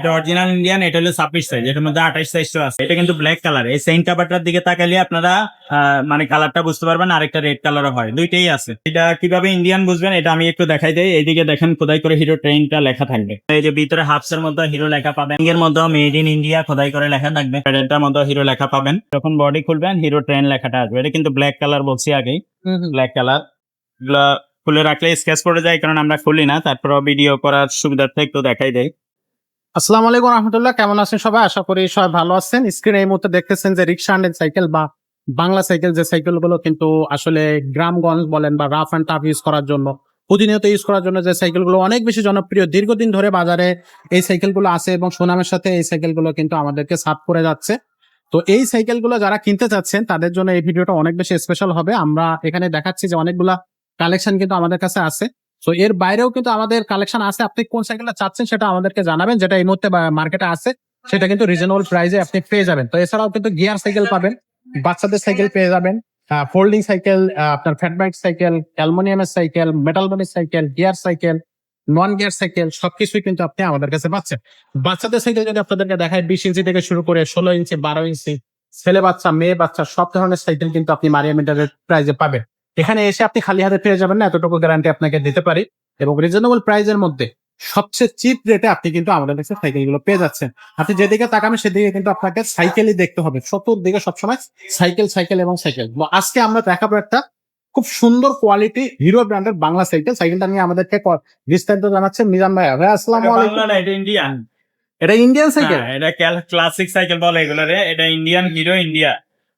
এটা original Indian এটা হলো ছাব্বিশ সাইজ এটার মধ্যে আঠাশ সাইজও আছে। এটা কিন্তু ব্ল্যাক কালার এই সেন্ট কাভারটার দিকে তাকালে আপনারা মানে কালারটা বুঝতে পারবেন আরেকটা রেড কালারও হয়। দুইটাই আছে। এটা কীভাবে ইন্ডিয়ান বুঝবেন এটা আমি একটু দেখাই দেই। এইদিকে দেখেন খোদাই করে হিরো ট্রেনটা লেখা থাকবে। এই যে ভিতরে হাফস এর মধ্যে হিরো লেখা পাবেন। এর মধ্যে মেড ইন ইন্ডিয়া খোদাই করে লেখা থাকবে। প্যাডেলটার মধ্যে হিরো লেখা পাবেন। যখন বডি খুলবেন হিরো ট্রেন লেখাটা আসবে। এটা কিন্তু ব্ল্যাক কালার বলছি আগেই। ব্ল্যাক কালার খুলে রাখলে স্কেচ পড়ে যায় কারণ আমরা খুলি না। তারপর ভিডিও করার সুবিধার্থে একটু দেখাই দেয় আসসালামু আলাইকুম রহমতুল্লাহ, কেমন আছেন সবাই? আশা করি সবাই ভালো আছেন। স্ক্রিনে এই মুহূর্তে দেখতেছেন যে রিক্সা হ্যান্ডেল সাইকেল বা বাংলা সাইকেল যে সাইকেলগুলো কিন্তু আসলে গ্রামগঞ্জ বলেন বা রাফ অ্যান্ড টাফ ইউজ করার জন্য, প্রতিনিয়ত ইউজ করার জন্য যে সাইকেলগুলো অনেক বেশি জনপ্রিয়, দীর্ঘদিন ধরে বাজারে এই সাইকেলগুলো আছে এবং সুনামের সাথে এই সাইকেলগুলো কিন্তু আমাদেরকে সাফ করে যাচ্ছে। তো এই সাইকেলগুলো যারা কিনতে চাচ্ছেন, তাদের জন্য এই ভিডিওটা অনেক বেশি স্পেশাল হবে। আমরা এখানে দেখাচ্ছি যে অনেকগুলা কালেকশন কিন্তু আমাদের কাছে আছে। তো এর বাইরেও কিন্তু আমাদের কালেকশন আছে। আপনি কোন সাইকেলটা চাচ্ছেন সেটা আমাদেরকে জানাবেন, যেটা এই মুহূর্তে মার্কেটে আছে। সেটা কিন্তু রিজনেবল প্রাইসে আপনি পেয়ে যাবেন। তো এছাড়াও কিন্তু গিয়ার সাইকেল পাবেন, বাচ্চাদের সাইকেল পেয়ে যাবেন ফোল্ডিং সাইকেল আপনার ফ্যাটব্যাক সাইকেল অ্যালুমিনিয়ামের সাইকেল মেটাল বডির cycle gear cycle non gear cycle সবকিছুই কিন্তু আপনি আমাদের কাছে পাচ্ছেন। বাচ্চাদের সাইকেল যদি আপনাদেরকে দেখায় বিশ ইঞ্চি থেকে শুরু করে ষোলো ইঞ্চি, বারো ইঞ্চি, ছেলে বাচ্চা, মেয়ে বাচ্চা, সব ধরনের সাইকেল কিন্তু আপনি মারিয়া মিটারের প্রাইজে পাবেন। এখানে এসে আপনি খালি হাতে পেয়ে যাবেন না এতটুকু গ্যারান্টি আপনাকে দিতে পারি। এবং রিজনেবল প্রাইজের মধ্যে সবচেয়ে চিপ রেটে আপনি কিন্তু আমাদের কাছে সাইকেলগুলো পেয়ে যাচ্ছেন। আপনি যেদিকে তাকাবেন সেদিকে কিন্তু আপনাকে সাইকেলই দেখতে হবে। চতুর্দিকে সবসময় সাইকেল সাইকেল এবং সাইকেল আজকে আমরা দেখাবো একটা খুব সুন্দর কোয়ালিটি হিরো ব্র্যান্ডের বাংলা সাইকেল সাইকেলটা নিয়ে আমাদেরকে বিস্তারিত জানাচ্ছেন মিজান ভাই। ভাই আসসালামু ইন্ডিয়ান এটা ইন্ডিয়ান সাইকেল হ্যাঁ, এটা ক্লাসিক সাইকেল বলে এগুলোরে এটা ইন্ডিয়ান হিরো ইন্ডিয়া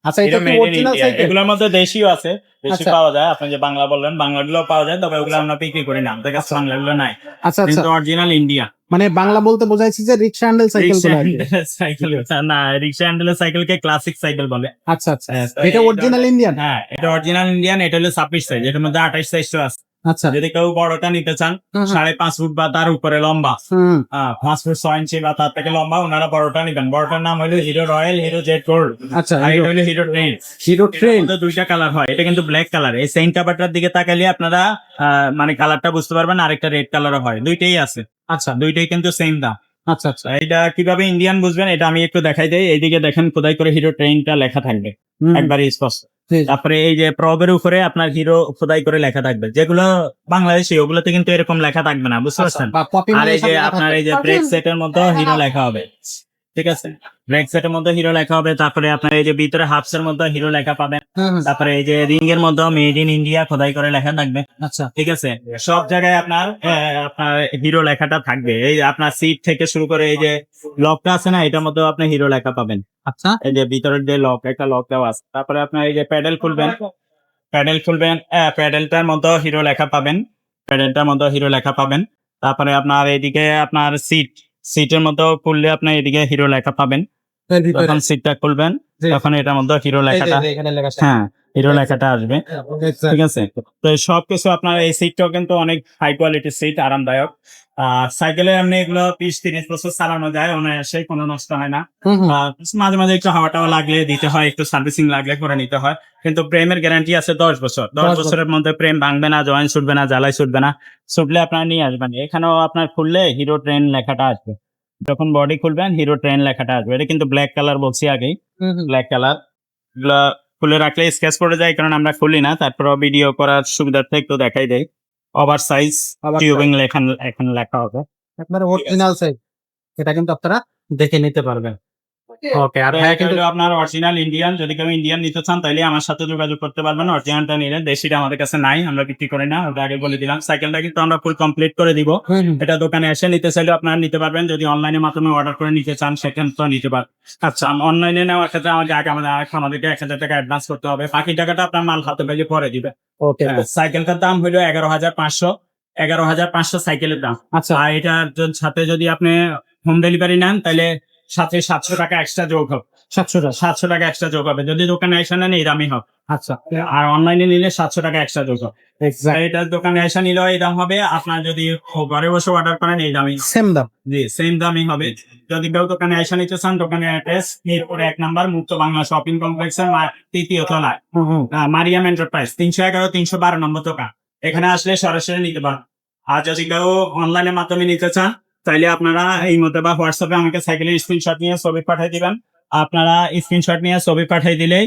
আচ্ছা এটা কি অরিজিনাল সাইকেল এগুলোর মধ্যে দেশিও আছে দেশি আচ্ছা। পাওয়া যায়। আপনি যে বাংলা বললেন বাংলাগুলো পাওয়া যায় তবে ওগুলো আমরা বিক্রি করি না। আমাদের কাছে বাংলাগুলো নাই। আচ্ছা আচ্ছা। কিন্তু অরিজিনাল ইন্ডিয়া মানে বাংলা বলতে বোঝাইছি যে রিক্সা হ্যান্ডেল সাইকেল। সাইকেল না রিক্সা হ্যান্ডেল সাইকেল কে ক্লাসিক সাইকেল বলে। আচ্ছা আচ্ছা। হ্যাঁ, এটা অরিজিনাল ইন্ডিয়ান হ্যাঁ এটা অরিজিনাল ইন্ডিয়ান এটা হলো ছাব্বিশ সাইজ এটার মধ্যে আঠাশ সাইজও আছে। আচ্ছা। যদি কেউ বড়টা নিতে চান সাড়ে পাঁচ ফুট বা তার উপরে লম্বা। পাঁচ ফুট ছয় ইঞ্চি বা তার থেকে লম্বা ওনারা বড়টা নিবেন। বড়টার নাম হলো Hero Royal Hero Z gold আচ্ছা আর এটা হলো হিরো ট্রেন হিরো ট্রেন দুইটা কালার হয়। এটা কিন্তু ব্ল্যাক কালার এই সেন্ট কাভারটার দিকে তাকালে আপনারা মানে কালারটা বুঝতে পারবেন আরেকটা রেড কালারও হয়। দুইটাই আছে। আচ্ছা। দুইটাই কিন্তু সেম দাম। আচ্ছা আচ্ছা। এটা কীভাবে ইন্ডিয়ান বুঝবেন এটা আমি একটু দেখাই দেই। এইদিকে দেখেন খোদাই করে হিরো ট্রেনটা লেখা থাকবে। একবারে স্পষ্ট। তারপরে এই যে প্রবের উপরে আপনার হিরো খোদাই করে লেখা থাকবে। যেগুলো বাংলাদেশে ওগুলোতে কিন্তু এরকম লেখা থাকবে না বুঝতে আচ্ছা, পারছেন? আর এই যে আপনার এই যে ব্রেক সেটের মধ্যে হিরো লেখা হবে। ঠিক আছে? মধ্যে হিরো লেখা হবে তারপরে আপনার এই যে ভিতরে হাফস এর মধ্যে হিরো লেখা পাবেন। তারপরে এই যে রিং এর মধ্যে মেড ইন ইন্ডিয়া খোদাই করে লেখা থাকবে। আচ্ছা। ঠিক আছে? সব জায়গায় আপনার আহ, আপনার হিরো লেখাটা থাকবে। এই আপনার সিট থেকে শুরু করে এই যে লকটা আছে না এটার মধ্যেও আপনি হিরো লেখা পাবেন। আচ্ছা। এই যে ভিতরের যে লক একটা লক দেওয়া আছে। তারপরে আপনার এই যে প্যাডেল খুলবেন। প্যাডেল খুলবেন প্যাডেলটার মধ্যে হিরো লেখা পাবেন। প্যাডেলটার মধ্যে হিরো লেখা পাবেন। তারপরে আপনার এইদিকে আপনার সিট সিটের মধ্যে খুললে আপনি এদিকে হিরো লেখা পাবেন। তখন সিটটা খুলবেন এখন তখন এটার মধ্যে হিরো লেখাটা। হ্যাঁ হিরো লেখাটা আসবে। আচ্ছা, ঠিক আছে? তো সবকিছু আপনার এই সিটটাও কিন্তু অনেক হাই কোয়ালিটির সিট আরামদায়ক। আর সাইকেলে এমনি এগুলো বিশ তিরিশ বছর চালানো যায় অনায়াসে কোনো নষ্ট হয় না। মাঝে মাঝে একটু হাওয়া টাওয়া লাগলে দিতে হয় একটু সার্ভিসিং লাগলে করে নিতে হয়। কিন্তু প্রেমের গ্যারান্টি আছে দশ বছর। দশ বছরের মধ্যে প্রেম ভাঙবে না জয়েন ছুটবে না জ্বালাই ছুটবে না। ছুটলে আপনার নিয়ে আসবেন। এখানেও আপনার খুললে হিরো ট্রেন লেখাটা আসবে। যখন বডি খুলবেন হিরো ট্রেন লেখাটা আসবে। এটা কিন্তু ব্ল্যাক কালার বলছি আগেই। ব্ল্যাক কালার এগুলা খুলে রাখলে স্কেচ পড়ে যায় কারণ আমরা খুলি না। তারপর ভিডিও করার সুবিধার্থে একটু দেখাই দেয় ওভার সাইজ টিউবিং লেখা এখানে লেখা হবে। একবারে অরিজিনাল সাইজ এটা কিন্তু আপনারা দেখে নিতে পারবেন। ওকে আর ভাইয়া কিন্তু আপনার অরিজিনাল ইন্ডিয়ান যদি কেউ ইন্ডিয়ান নিতে চান তাহলে আমার সাথে যোগাযোগ করতে পারবেন। অরিজিনালটা নিলে দেশিটা আমাদের কাছে নাই আমরা বিক্রি করি না। ওটা আগে বলে দিলাম। সাইকেলটা কিন্তু আমরা ফুল কমপ্লিট করে দিব। এটা দোকানে এসে নিতে চাইলে আপনারা নিতে পারবেন। যদি অনলাইনের মাধ্যমে অর্ডার করে নিতে চান সেখানে তো নিতে পারবেন আচ্ছা অনলাইনে নেওয়ার ক্ষেত্রে আমাদের আগে আমাদের আমাদেরকে এক হাজার টাকা অ্যাডভান্স করতে হবে। বাকি টাকাটা আপনার মাল হাতে পেয়ে পরে দিবে। ওকে হ্যাঁ, সাইকেলটার দাম হলো এগারো হাজার পাঁচশো এগারো হাজার পাঁচশো সাইকেলের দাম। আচ্ছা। আর এটার সাথে যদি আপনি হোম ডেলিভারি নেন তাহলে সাথে সাতশো টাকা এক্সট্রা যোগ হবে। সাতশো টাকা সাতশো টাকা এক্সট্রা যোগ হবে। যদি দোকানে এসে নেন এই দামই হবে। আচ্ছা। আর অনলাইনে নিলে সাতশো টাকা এক্সট্রা যোগ হবে। এটার দোকানে এসে নিলেও এই দাম হবে। আপনার যদি ঘরে বসে অর্ডার করেন এই দামই সেম দাম। জি সেম দামই হবে। যদি কেউ দোকানে এসে নিতে চান দোকানে অ্যাড্রেস এরপরে এক নাম্বার মুক্ত বাংলা শপিং কমপ্লেক্সের তৃতীয় তলায়। মারিয়াম এন্টারপ্রাইজ তিনশো এগারো তিনশো বারো নম্বর দোকান। এখানে আসলে সরাসরি নিতে পারেন আর যদি কেউ অনলাইনের মাধ্যমে নিতে চান তাইলে আপনারা এই মতো বা হোয়াটসঅ্যাপে আমাকে সাইকেলের স্ক্রিনশট নিয়ে ছবি পাঠিয়ে দিবেন। আপনারা স্ক্রিনশট নিয়ে ছবি পাঠিয়ে দিলেই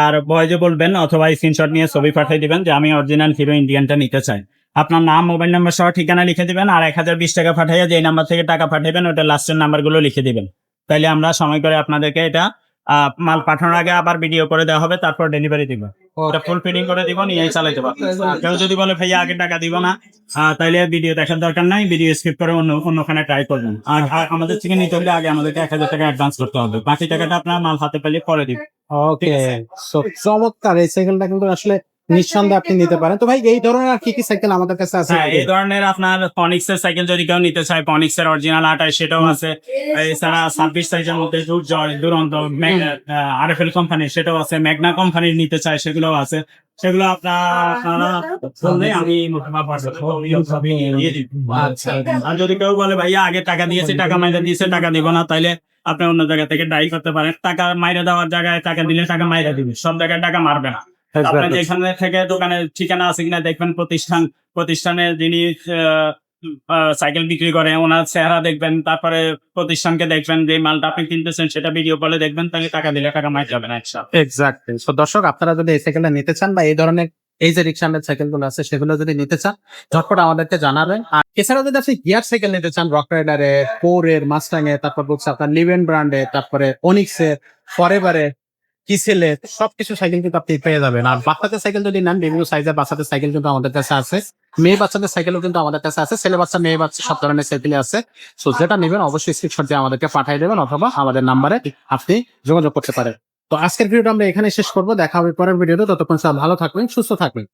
আর বয়জে বলবেন অথবা স্ক্রিনশট নিয়ে ছবি পাঠিয়ে দিবেন যে আমি অরিজিনাল হিরো ইন্ডিয়ানটা নিতে চাই। আপনার নাম মোবাইল নাম্বার সহ ঠিকানা লিখে দিবেন আর এক হাজার বিশ টাকা পাঠাইয়া যে নাম্বার থেকে টাকা পাঠাবেন ওটা লাস্টের নাম্বারগুলো লিখে দিবেন। তাইলে আমরা সময় করে আপনাদেরকে এটা মাল পাঠানোর আগে আবার ভিডিও করে দেওয়া হবে, তারপর ডেলিভারি দিব। ওটা ফুল ফিটিং করে দিব, নিয়ে চালাইতে পারব। কেউ যদি বলে, ভাইয়া, আগে টাকা দিব না তাইলে ভিডিও দেখার দরকার নাই ভিডিও স্কিপ করে অন্য, অন্যখানে ট্রাই করবেন। আর আমাদের থেকে নিতে হলে আগে আমাদেরকে এক হাজার টাকা অ্যাডভান্স করতে হবে। বাকি টাকাটা আপনার মাল হাতে পেলে পরে দিবেন। ওকে চমৎকার, এই সাইকেলটা কিন্তু আসলে নিঃসন্দেহে আপনি নিতে পারেন। তো ভাই এই ধরনের আর কি কি সাইকেল আমাদের কাছে আছে? হ্যাঁ এই ধরনের আপনার পনিক্স এর সাইকেল যদি কেউ নিতে চায় পনিক্স এর অরিজিনাল আটাই সেটাও আছে। এছাড়া ছাব্বিশ সাইজের মধ্যে দুরন্ত আর এফ এল কোম্পানি সেটাও আছে। ম্যাগনা কোম্পানির নিতে চায় সেগুলোও আছে। সেগুলো আপনারা বললে আমি দিব। আচ্ছা। আর যদি কেউ বলে ভাইয়া আগে টাকা দিয়েছে টাকা দিয়েছে টাকা দিব না তাইলে আপনি অন্য জায়গা থেকে ডাই করতে পারেন। টাকা মাইরে দেওয়ার জায়গায় টাকা দিলে টাকা মাইরে দিবে। সব জায়গায় টাকা মারবে না। আপনার Exactly. যেখানে থেকে দোকানের ঠিকানা আছে কিনা দেখবেন প্রতিষ্ঠান প্রতিষ্ঠানের যিনি সাইকেল বিক্রি করে ওনার চেহারা দেখবেন তারপরে প্রতিষ্ঠানকে দেখবেন যে মালটা আপনি কিনতেছেন সেটা ভিডিও কলে দেখবেন তাহলে টাকা দিলে টাকা মাইর যাবে না তো দর্শক আপনারা যদি এই সাইকেলটা নিতে চান বা এই ধরনের এই যে রিক্সান্ডের সাইকেলগুলো আছে সেগুলো যদি নিতে চান ঝটপট আমাদেরকে জানাবেন। আর এছাড়া যদি আপনি গিয়ার সাইকেল নিতে চান রক রাইডারের কোরের মাস্টাং এর তারপর বলছে আপনার লিভেন ব্র্যান্ডে তারপরে অনিক্স এর ফরেভারের ছেলে? সবকিছু সাইকেল কিন্তু আপনি পেয়ে যাবেন। আর বাচ্চাদের সাইকেল যদি নেন, বিভিন্ন সাইজের বাচ্চাদের সাইকেল কিন্তু আমাদের কাছে আছে। মেয়ে বাচ্চাদের সাইকেলও কিন্তু আমাদের কাছে আছে। ছেলে বাচ্চা, মেয়ে বাচ্চা, সব ধরনের সাইকেল আছে। সো যেটা নেবেন, অবশ্যই স্ক্রিনশট দিয়ে আমাদেরকে পাঠিয়ে দেবেন অথবা আমাদের নাম্বারে আপনি যোগাযোগ করতে পারেন। তো আজকের ভিডিওটা আমরা এখানে শেষ করব। দেখা হবে পরের ভিডিওতে। ততক্ষণ সব ভালো থাকবেন, সুস্থ থাকবেন।